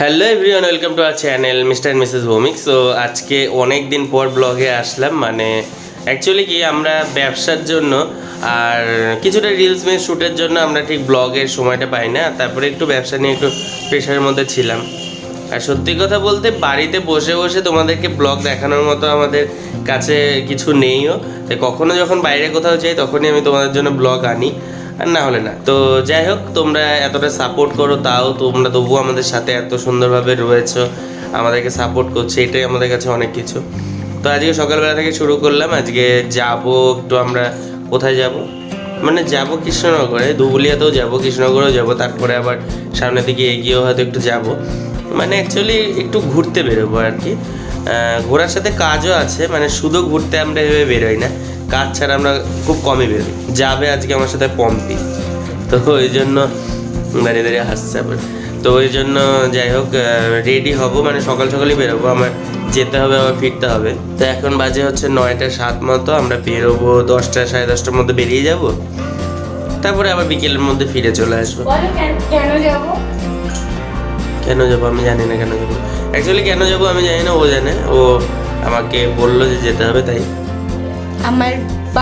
Hello everyone welcome to our channel mister and missus Bhowmik so আজকে অনেক দিন পর ব্লগে আসলাম মানে অ্যাকচুয়ালি কি, আমরা ব্যবসার জন্য আর কিছুটা রিলস মিল শ্যুটের জন্য আমরা ঠিক ব্লগের সময়টা পাই না, তারপরে একটু ব্যবসা নিয়ে একটু প্রেশারের মধ্যে ছিলাম। আর সত্যি কথা বলতে, বাড়িতে বসে বসে তোমাদেরকে ব্লগ দেখানোর মতো আমাদের কাছে কিছু নেইও। তাই কখনো যখন বাইরে কোথাও যাই, তখনই আমি তোমাদের জন্য ব্লগ আনি। আর না হলে না। তো যাই হোক, তোমরা এতটা সাপোর্ট করো, তাও তোমরা তবুও আমাদের সাথে এত সুন্দরভাবে রয়েছো, আমাদেরকে সাপোর্ট করছে, এটাই আমাদের কাছে অনেক কিছু। তো আজকে সকালবেলা থেকে শুরু করলাম, আজকে যাব একটু আমরা, কোথায় যাব? মানে যাব কৃষ্ণনগরে, ধুবুলিয়াতেও যাব, কৃষ্ণনগরেও যাব, তারপরে আবার সামনের দিকে এগিয়েও হয়তো একটু যাব। মানে অ্যাকচুয়ালি একটু ঘুরতে বেরোবো আর কি। ঘোরার সাথে কাজও আছে মানে শুধু ঘুরতে আমরা এভাবে বেরোই না। কাজ ছাড়া আমরা খুব কমই বেরোই। যাবে আজকে আমার সাথে পম্পি। তো ওই জন্য দাঁড়িয়ে দাঁড়িয়ে হাসছে আবার। তো ওই জন্য যাই হোক রেডি হব মানে সকাল সকালই বেরোবো। আমার যেতে হবে আবার ফিরতে হবে। তো এখন বাজে হচ্ছে নয়টা সাত মতো। আমরা বেরোবো দশটা সাড়ে দশটার মধ্যে বেরিয়ে যাব। তারপরে আবার বিকেলের মধ্যে ফিরে চলে আসব। কেন- যাব? কেন যাব আমি জানি না কেন যাব। অ্যাকচুয়ালি কেন যাব আমি জানি না ও জানে। ও আমাকে বলল যে যেতে হবে তাই। আমার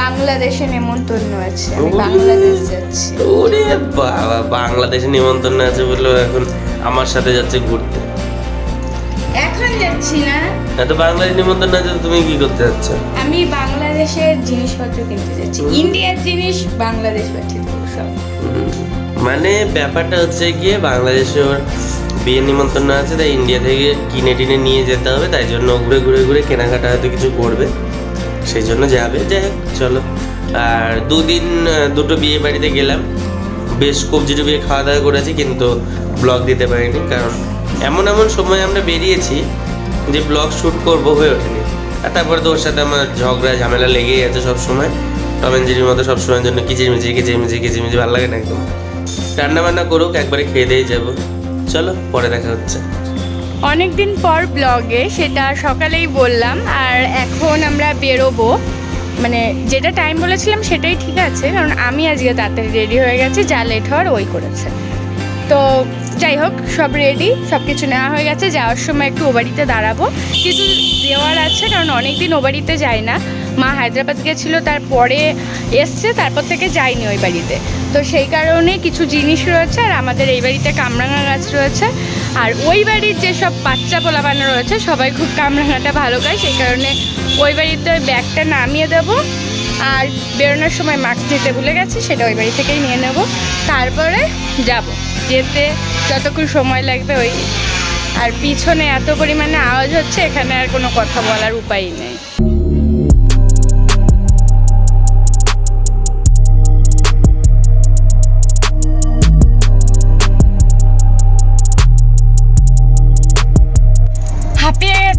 বাংলাদেশে নেমন্তন্ন আছে আমি বাংলাদেশ যাচ্ছি। ওরে বাবা বাংলাদেশে নিমন্ত্রণ আছে বলল এখন আমার সাথে যাচ্ছে ঘুরতে। এখন যাচ্ছি না। এত বাংলাদেশ নিমন্ত্রণ আছে তুমি কি করতে যাচ্ছ? আমি বাংলাদেশের জিনিসপত্র কিনতে যাচ্ছি। ইন্ডিয়ার জিনিস বাংলাদেশ পাঠিয়ে দেবো সব। মানে ব্যাপারটা হচ্ছে গিয়ে বাংলাদেশে ওর বিয়ে নিমন্ত্রণ আছে তাই ইন্ডিয়া থেকে কিনে টিনে নিয়ে যেতে হবে তাই জন্য ঘুরে ঘুরে ঘুরে কেনাকাটা হয়তো কিছু করবে। সেই জন্য যাবে যাই হোক, চলো। আর দুদিন দুটো বিয়ে বাড়িতে গেলাম। বেশ কবজি টুবিয়ে খাওয়া দাওয়া করেছি, কিন্তু ব্লগ দিতে পারিনি, কারণ এমন এমন সময় আমরা বেরিয়েছি যে ব্লগ শ্যুট করব হয়ে ওঠেনি। আর তারপরে তো ওর সাথে আমার ঝগড়া, ঝামেলা লেগেই আছে সব সময় টম জেরির মতো সব সময়ের জন্য কিচিরমিচি কিচিরমিচি কিচিরমিচি ভালো লাগে না একদম। রান্না বান্না করুক, একবারে খেয়ে দিয়ে যাব। চলো, পরে দেখা হচ্ছে। অনেক দিন পর ব্লগে সেটা সকালেই বললাম, আর এখন আমরা বেরোবো। মানে যেটা টাইম বলেছিলাম সেটাই ঠিক আছে, কারণ আমি আজকে তাড়াতাড়ি রেডি হয়ে গেছি, যা লেট হওয়ার ওই করেছে। তো যাই হোক, সব রেডি সব কিছু নেওয়া হয়ে গেছে, যাওয়ার সময় একটু ও বাড়িতে দাঁড়াবো। কিছু দেওয়ার আছে, কারণ অনেক দিন ও বাড়িতে না। মা হায়দ্রাবাদ গেছিল, তারপরে এসছে, তারপর থেকে যাইনি ওই বাড়িতে। তো সেই কারণে কিছু জিনিস রয়েছে, আর আমাদের এই বাড়িতে কামরাঙা গাছ রয়েছে। আর ওই বাড়ির যেসব বাচ্চা পোলাপানা রয়েছে, সবাই খুব কামরাঙাটা ভালো খায় সেই কারণে ওই বাড়িতে ওই ব্যাগটা নামিয়ে দেবো। আর বেরোনোর সময় মাস্ক নিতে ভুলে গেছি, সেটা ওই বাড়ি থেকেই নিয়ে নেব। তারপরে যাব, যেতে যতক্ষণ সময় লাগবে ওই। আর পিছনে এত পরিমাণে আওয়াজ হচ্ছে, এখানে আর কোনো কথা বলার উপায় নেই।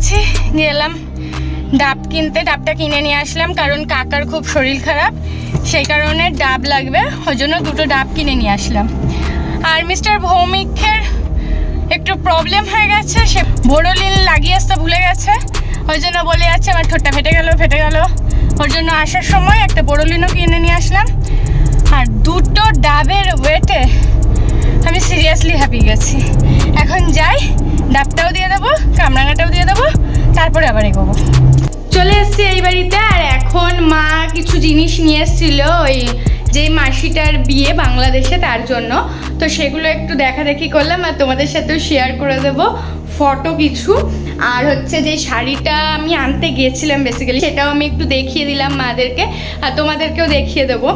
গেছি গেলাম। ডাব কিনতে, ডাবটা কিনে নিয়ে আসলাম কারণ কাকার খুব শরীর খারাপ। সেই কারণে ডাব লাগবে, ওই জন্য দুটো ডাব কিনে নিয়ে আসলাম। আর মিস্টার ভৌমিকের একটু প্রবলেম হয়ে গেছে, সে বোরোলিন লাগিয়ে আসতে ভুলে গেছে। ওই জন্য বলে যাচ্ছে, আমার ঠোঁটটা ফেটে গেল ফেটে গেল। ওর জন্য আসার সময় একটা বোরোলিনও কিনে নিয়ে আসলাম। আর দুটো ডাবের ওয়েটে সিরিয়াসলি হ্যাপি গেছি। এখন যাই, ডাবটাও দিয়ে দেবো, কামরাঙাটাও দিয়ে দেবো, তারপরে আবার এগোবো। চলে এসছি এই বাড়িতে, আর এখন মা কিছু জিনিস নিয়ে এসেছিল ওই যে মাসিটার বিয়ে বাংলাদেশে তার জন্য। তো সেগুলো একটু দেখা দেখি করলাম, আর তোমাদের সাথেও শেয়ার করে দেবো। ফটো কিছু। আর হচ্ছে যে শাড়িটা আমি আনতে গিয়েছিলাম বেসিক্যালি সেটাও আমি একটু দেখিয়ে দিলাম মাদেরকে, আর তোমাদেরকেও দেখিয়ে দেবো।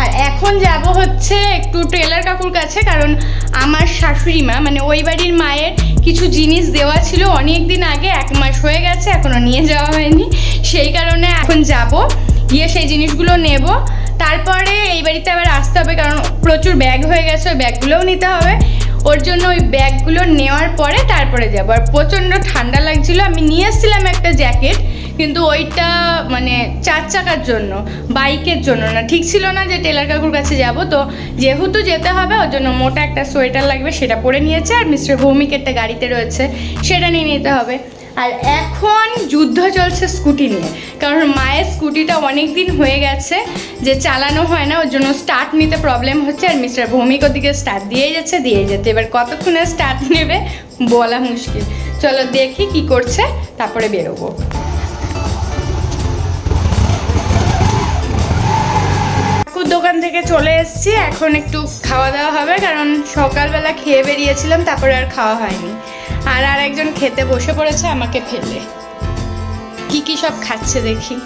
আর এখন যাব হচ্ছে একটু টেলার কাকুর কাছে, কারণ আমার শাশুড়ি মা মানে ওই বাড়ির মায়ের কিছু জিনিস দেওয়া ছিল অনেক দিন আগে, এক মাস হয়ে গেছে এখনও নিয়ে যাওয়া হয়নি। সেই কারণে এখন যাব, গিয়ে সেই জিনিসগুলো নেব। তারপরে এই বাড়িতে আবার আসতে হবে, কারণ প্রচুর ব্যাগ হয়ে গেছে, ওই ব্যাগগুলোও নিতে হবে। ওর জন্য ওই ব্যাগগুলো নেওয়ার পরে তারপরে যাব। আর প্রচণ্ড ঠান্ডা লাগছিল, আমি নিয়ে এসেছিলাম একটা জ্যাকেট, কিন্তু ওইটা মানে চার চাকার জন্য, বাইকের জন্য না। ঠিক ছিল না যে টেলার কাকুর কাছে যাব, তো যেহেতু যেতে হবে, ওর জন্য মোটা একটা সোয়েটার লাগবে, সেটা পরে নিয়েছে। আর মিস্টার ভৌমিক একটা গাড়িতে রয়েছে, সেটা নিয়ে নিতে হবে। আর এখন যুদ্ধ চলছে স্কুটি নিয়ে। কারণ মায়ের স্কুটিটা অনেক দিন হয়ে গেছে যে চালানো হয় না, ওর জন্য স্টার্ট নিতে প্রবলেম হচ্ছে আর মিস্টার ভৌমিক ওদিকে স্টার্ট দিয়েই যাচ্ছে দিয়ে যাচ্ছে। এবার কতক্ষণে স্টার্ট নেবে বলা মুশকিল। চলো দেখি কি করছে, তারপরে বেরোবো। দোকান থেকে চলে এসেছি, এখন একটু খাওয়া দাওয়া হবে, কারণ সকালবেলা খেয়ে বেরিয়েছিলাম, তারপরে আর খাওয়া হয়নি। আর আর একজন খেতে বসে পড়েছে আমাকে ফেলে। কি কি সব খাচ্ছে দেখি।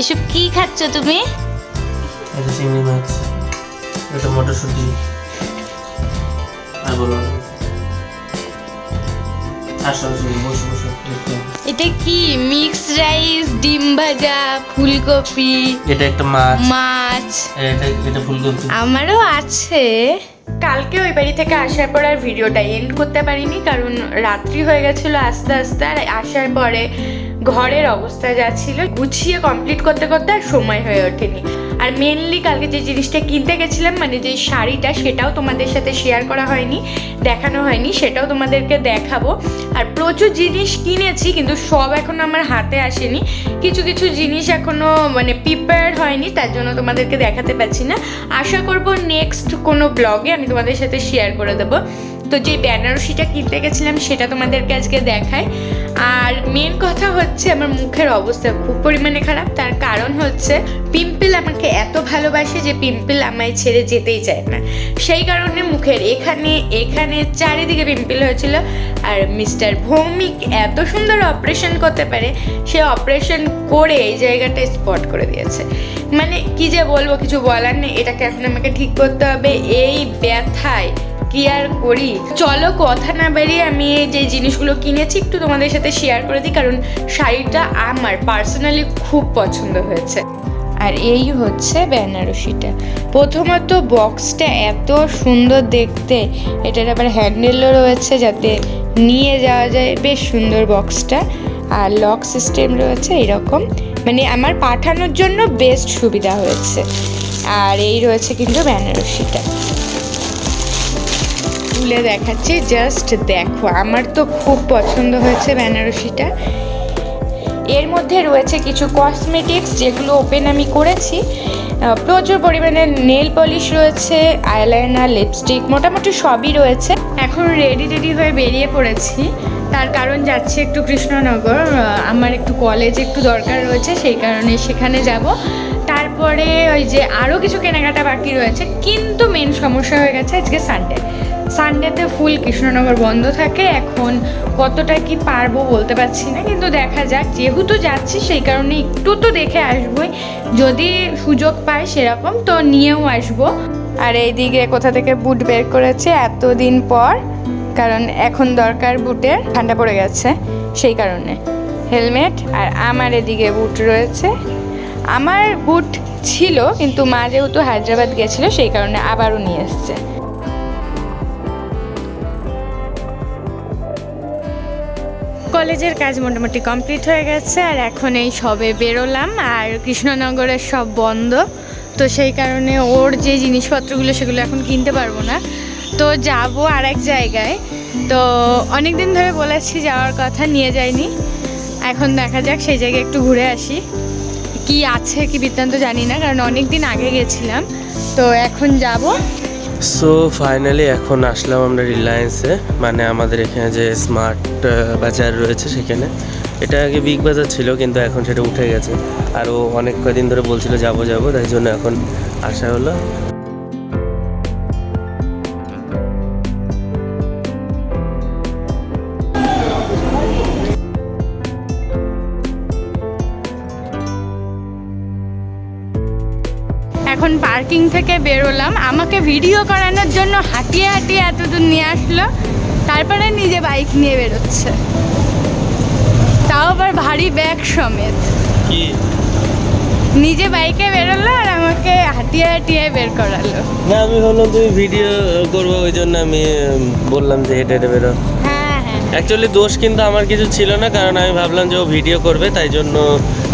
এসব কি খাচ্ছ তুমি? এটা চিংড়ি মাছ এটা মটরশুঁটি আর বলো। এটা কি? মিক্স রাইস ডিম ভাজা ফুলকপি? এটা একটা মাছ। মাছ। এটা এটা ফুলকপি। আমারও আছে। কালকে ওই বাড়ি থেকে আসার পর আর ভিডিওটা এন্ড করতে পারিনি, কারণ রাত্রি হয়ে গেছিল আস্তে আস্তে আর আসার পরে ঘরের অবস্থা যা ছিল গুছিয়ে কমপ্লিট করতে করতে আর সময় হয়ে ওঠেনি। আর মেনলি কালকে যে জিনিসটা কিনতে গেছিলাম মানে যে শাড়িটা, সেটাও তোমাদের সাথে শেয়ার করা হয়নি, দেখানো হয়নি, সেটাও তোমাদেরকে দেখাবো। আর প্রচুর জিনিস কিনেছি, কিন্তু সব এখনও আমার হাতে আসেনি। কিছু কিছু জিনিস এখনও মানে প্রিপেয়ার হয়নি, তার জন্য তোমাদেরকে দেখাতে পারছি না। আশা করব নেক্সট কোনো ব্লগে আমি তোমাদের সাথে শেয়ার করে দেবো। তো যে বেনারসিটা কিনতে গেছিলাম, সেটা তোমাদেরকে আজকে দেখায় আর মেন কথা হচ্ছে আমার মুখের অবস্থা খুব পরিমাণে খারাপ। তার কারণ হচ্ছে পিম্পল আমাকে এত ভালোবাসে যে পিম্পল আমায় ছেড়ে যেতেই চায় না। সেই কারণে মুখের এখানে এখানে চারিদিকে পিম্পল হয়েছিল। আর মিস্টার ভৌমিক এত সুন্দর অপারেশন করতে পারে, সে অপারেশন করে এই জায়গাটা স্পট করে দিয়েছে। মানে কি যে বলব, কিছু বলার নেই। এটাকে এখন আমাকে ঠিক করতে হবে। এই ব্যথায় কি আর করি? চলো, কথা না বেরিয়ে আমি যে জিনিসগুলো কিনেছি, একটু তোমাদের সাথে শেয়ার করে দিই, কারণ শাড়িটা আমার পার্সোনালি খুব পছন্দ হয়েছে। আর এই হচ্ছে বেনারসিটা। প্রথমত বক্সটা এত সুন্দর দেখতে, এটার আবার হ্যান্ডেলও রয়েছে যাতে নিয়ে যাওয়া যায়, বেশ সুন্দর বক্সটা আর লক সিস্টেম রয়েছে এরকম। মানে আমার পাঠানোর জন্য বেস্ট সুবিধা হয়েছে। আর এই রয়েছে কিন্তু বেনারসিটা। খুলে দেখাচ্ছি জাস্ট দেখো, আমার তো খুব পছন্দ হয়েছে বেনারসিটা। এর মধ্যে রয়েছে কিছু কসমেটিক্স যেগুলো ওপেন আমি করেছি। প্রচুর পরিমাণে নেল পলিশ রয়েছে আইলাইনার লিপস্টিক মোটামুটি সবই রয়েছে। এখন রেডি রেডি হয়ে বেরিয়ে পড়েছি। তার কারণ যাচ্ছে একটু কৃষ্ণনগর আমার একটু কলেজে একটু দরকার রয়েছে, সেই কারণে সেখানে যাব। তারপরে ওই যে আরও কিছু কেনাকাটা বাকি রয়েছে, কিন্তু মেন সমস্যা হয়ে গেছে আজকে সানডে সানডেতে ফুল কৃষ্ণনগর বন্ধ থাকে। এখন কতটা কি পারব বলতে পারছি না, কিন্তু দেখা যাক। যেহেতু যাচ্ছি, সেই কারণে একটু তো দেখে আসবোই। যদি সুযোগ পাই সেরকম, তো নিয়েও আসব। আর এইদিকে কোথা থেকে বুট বের করেছে এতদিন পর, কারণ এখন দরকার বুটের ঠান্ডা পড়ে গেছে, সেই কারণে। হেলমেট আর আমার এদিকে বুট রয়েছে। আমার বুট ছিল, কিন্তু মা যেহেতু হায়দ্রাবাদ গেছিল, সেই কারণে আবারও নিয়ে এসছে। কলেজের কাজ মোটামুটি কমপ্লিট হয়ে গেছে, আর এখন এই সবে বেরোলাম, আর কৃষ্ণনগরের সব বন্ধ। তো সেই কারণে ওর যে জিনিসপত্রগুলো সেগুলো এখন কিনতে পারব না। তো যাব আর এক জায়গায়। তো অনেক দিন ধরে বলেছি যাওয়ার কথা, নিয়ে যাইনি। এখন দেখা যাক, সেই জায়গায় একটু ঘুরে আসি। কি আছে, কি বৃত্তান্ত জানি না, কারণ অনেক দিন আগে গেছিলাম। তো এখন যাব। সো ফাইনালি এখন আসলাম আমরা রিলায়েন্সে মানে আমাদের এখানে যে স্মার্ট বাজার রয়েছে সেখানে। এটা আগে বিগ বাজার ছিল, কিন্তু এখন সেটা উঠে গেছে। আরও অনেক কদিন ধরে বলছিল, যাব যাব। তাই জন্য এখন আসা হলো। এখন পার্কিং থেকে বেরোলাম। আমাকে ভিডিও করানোর জন্য হাঁটিয়ে হাঁটিয়ে এতদূর নিয়ে আসলো। তারপরে নিজে বাইক নিয়ে বেরোচ্ছে। তাও আবার ভারী ব্যাগ সমেত। নিজে বাইকে বেরোলো আর আমাকে হাঁটিয়ে হাঁটিয়ে বের করালো। না আমি ভাবলাম তুমি ভিডিও করব ওই জন্য আমি বললাম যে হেঁটে হেঁটে বেরো। হ্যাঁ হ্যাঁ অ্যাকচুয়ালি দোষ কিন্তু আমার কিছু ছিল না কারণ আমি ভাবলাম যে ও ভিডিও করবে তাই জন্য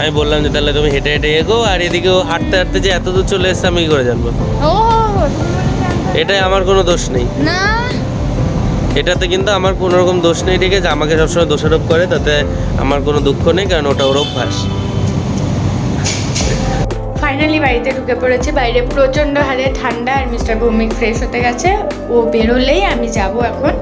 আমি বললাম যে তাহলে তুমি হেঁটে হেঁটে এগো আর এদিকে ও হাঁটতে হাঁটতে যে এত দূর চলে এসছে আমি কি করে জানব। এটাই আমার কোনো দোষ নেই। না। এটাতে কিন্তু আমার কোনো রকম দোষ নেই ঠিক আছে? আমাকে সবসময় দোষারোপ করে তাতে আমার কোনো দুঃখ নেই কারণ ওটা ওর অভ্যাস। ফাইনালি বাড়িতে ঢুকে পড়েছি। বাইরে প্রচণ্ড হারে ঠান্ডা আর মিস্টার ভৌমিক ফ্রেশ হতে গেছে। ও বেরোলেই আমি যাব এখন।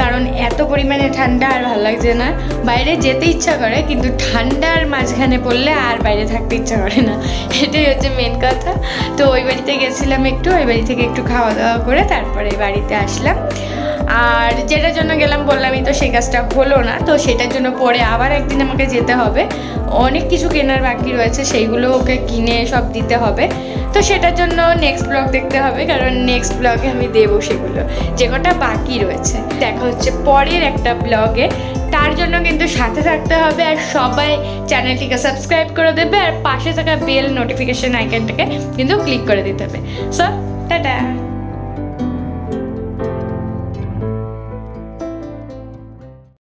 কারণ এত পরিমাণে ঠান্ডা আর ভালো লাগছে না। বাইরে যেতে ইচ্ছা করে, কিন্তু ঠান্ডার মাঝখানে পড়লে আর বাইরে থাকতে ইচ্ছা করে না। এটাই হচ্ছে মেন কথা। তো ওই বাড়িতে গেছিলাম একটু, ওই বাড়ি থেকে একটু খাওয়া দাওয়া করে তারপরে বাড়িতে আসলাম। আর যেটার জন্য গেলাম বললামই তো সেই কাজটা হলো না। তো সেটার জন্য পরে আবার একদিন আমাকে যেতে হবে। অনেক কিছু কেনার বাকি রয়েছে, সেইগুলো ওকে কিনে সব দিতে হবে। তো সেটার জন্য নেক্সট ব্লগ দেখতে হবে, কারণ নেক্সট ব্লগে আমি দেবো সেগুলো। যে কটা বাকি রয়েছে। দেখা হচ্ছে পরের একটা ব্লগে তার জন্য কিন্তু সাথে থাকতে হবে, আর সবাই চ্যানেলটিকে সাবস্ক্রাইব করে দেবে, আর পাশে থাকা বেল নোটিফিকেশন আইকনটাকে কিন্তু ক্লিক করে দিতে হবে। So tata